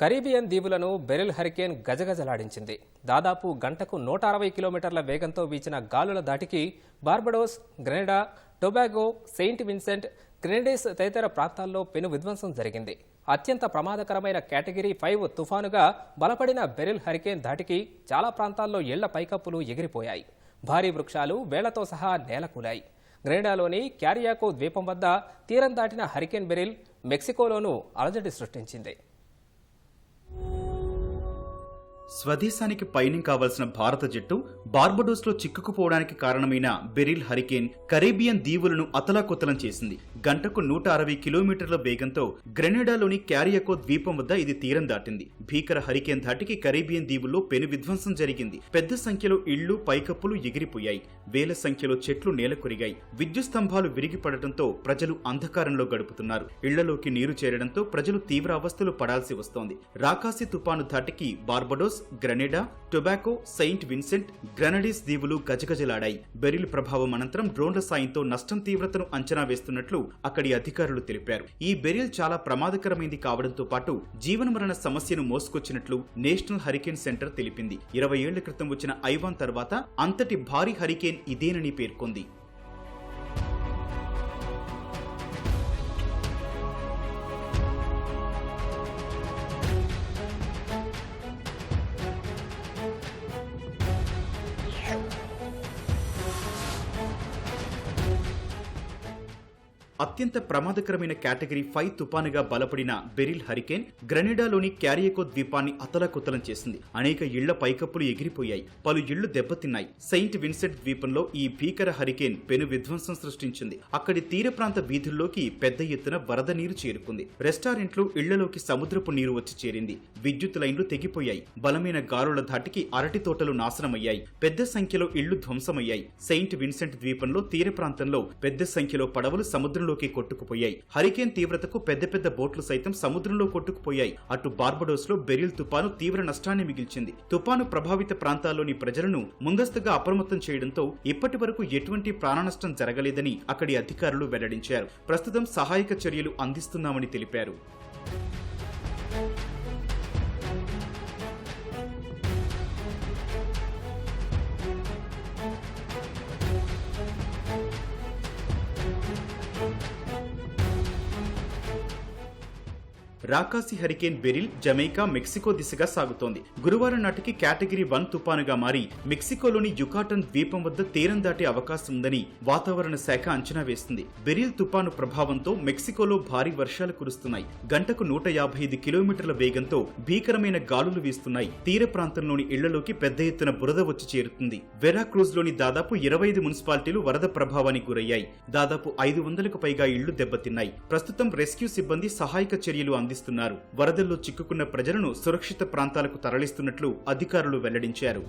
Caribbean దీవులను Beryl hurricane గజగజలాడించింది. దాదాపు గంటకు నూట అరవై కిలోమీటర్ల వేగంతో వీచిన గాలుల దాటికి Barbados Grenada Tobago Saint Vincent Grenadines తదితర ప్రాంతాల్లో పెను విధ్వంసం జరిగింది. అత్యంత ప్రమాదకరమైన కేటగిరీ ఫైవ్ తుఫానుగా బలపడిన బెరిల్ హరికేన్ ధాటికి చాలా ప్రాంతాల్లో ఇళ్ళ పైకప్పులు ఎగిరిపోయాయి. భారీ వృక్షాలు వేళ్ళతో సహా నేలకూలాయి. గ్రెనడాలోని క్యారియాకో ద్వీపం వద్ద తీరం దాటిన హరికేన్ బెరిల్ మెక్సికోలోనూ అలజడి సృష్టించింది. స్వదేశానికి పయనం కావాల్సిన భారత జట్టు బార్బడోస్లో చిక్కుకుపోవడానికి కారణమైన బెరిల్ హరికేన్ కరేబియన్ దీవులను అతలాకుతలం చేసింది. గంటకు నూట అరవై కిలోమీటర్ల వేగంతో గ్రెనడాలోని క్యారియకో ద్వీపం వద్ద ఇది తీరం దాటింది. భీకర హరికేన్ ధాటికి కరేబియన్ దీవుల్లో పెను విధ్వంసం జరిగింది. పెద్ద సంఖ్యలో ఇళ్ళు పైకప్పులు ఎగిరిపోయాయి. వేల సంఖ్యలో చెట్లు నేలకొరిగాయి. విద్యుత్ స్తంభాలు విరిగిపడటంతో ప్రజలు అంధకారంలో గడుపుతున్నారు. ఇళ్ళలోకి నీరు చేరడంతో ప్రజలు తీవ్ర అవస్థలు పడాల్సి వస్తోంది. రాకాసి తుపాను ధాటికి Barbados Grenada Tobago Saint Vincent Grenadines దీవులు గజగజలాడాయి. బెరిల్ ప్రభావం అనంతరం డ్రోన్ల సాయంతో నష్టం తీవ్రతను అంచనా వేస్తున్నట్లు అక్కడి అధికారులు తెలిపారు. ఈ బెరిల్ చాలా ప్రమాదకరమైంది కావడంతో పాటు జీవనమరణ సమస్యను మోసుకొచ్చినట్లు నేషనల్ హరికేన్ సెంటర్ తెలిపింది. ఇరవై ఏళ్ళ క్రితం వచ్చిన ఐవాన్ తర్వాత అంతటి భారీ హరికేన్ ఇదేనని పేర్కొంది. Bye. అత్యంత ప్రమాదకరమైన కేటగిరీ ఫైవ్ తుపానుగా బలపడిన బెరిల్ హరికేన్ గ్రెనెడాలోని క్యారియకో ద్వీపాన్ని అతలకుతలం చేసింది. అనేక ఇళ్ళ పైకప్పులు ఎగిరిపోయాయి. పలు ఇళ్ళు దెబ్బతిన్నాయి. సెయింట్ విన్సెంట్ ద్వీపంలో ఈ భీకర హరికేన్ పెను విధ్వంసం సృష్టించింది. అక్కడి తీర ప్రాంత వీధుల్లోకి పెద్ద ఎత్తున వరద నీరు చేరుకుంది. రెస్టారెంట్లు ఇళ్ళలోకి సముద్రపు నీరు వచ్చి చేరింది. విద్యుత్ లైన్లు తెగిపోయాయి. బలమైన గాలుల ధాటికి అరటి తోటలు నాశనమయ్యాయి. పెద్ద సంఖ్యలో ఇళ్ళు ధ్వంసమయ్యాయి. సెయింట్ విన్సెంట్ ద్వీపంలో తీర ప్రాంతంలో పెద్ద సంఖ్యలో పడవలు సముద్రంలో సముద్రంలోకి కొట్టుకుపోయాయి. హరికేన్ తీవ్రతకు పెద్ద పెద్ద బోట్లు సైతం సముద్రంలో కొట్టుకుపోయాయి. అటు బార్బడోస్లో బెరిల్ తుపాను తీవ్ర నష్టాన్ని మిగిల్చింది. తుపాను ప్రభావిత ప్రాంతాల్లోని ప్రజలను ముందస్తుగా అప్రమత్తం చేయడంతో ఇప్పటి వరకు ఎటువంటి ప్రాణనష్టం జరగలేదని అక్కడి అధికారులు వెల్లడించారు. ప్రస్తుతం సహాయక చర్యలు అందిస్తున్నామని తెలిపారు. రాకాసి హరికేన్ బెరిల్ జమైకా మెక్సికో దిశగా సాగుతోంది. గురువారం నాటికి కేటగిరీ వన్ తుపానుగా మారి మెక్సికోలోని యుకాటన్ ద్వీపం వద్ద తీరం దాటే అవకాశం ఉందని వాతావరణ శాఖ అంచనా వేస్తుంది. బెరిల్ తుపాను ప్రభావంతో మెక్సికోలో భారీ వర్షాలు కురుస్తున్నాయి. గంటకు నూట యాభై ఐదు కిలోమీటర్ల వేగంతో భీకరమైన గాలులు వీస్తున్నాయి. తీర ప్రాంతంలోని ఇళ్ళలోకి పెద్ద ఎత్తున బురద వచ్చి చేరుతుంది. వెరాక్రూజ్లోని దాదాపు ఇరవై ఐదు మున్సిపాలిటీలు వరద ప్రభావానికి గురయ్యాయి. దాదాపు ఐదు వందలకు పైగా ఇళ్ళు దెబ్బతిన్నాయి. ప్రస్తుతం రెస్క్యూ సిబ్బంది సహాయక చర్యలు అంది అందిస్తున్నారు వరదల్లో చిక్కుకున్న ప్రజలను సురక్షిత ప్రాంతాలకు తరలిస్తున్నట్లు అధికారులు వెల్లడించారు.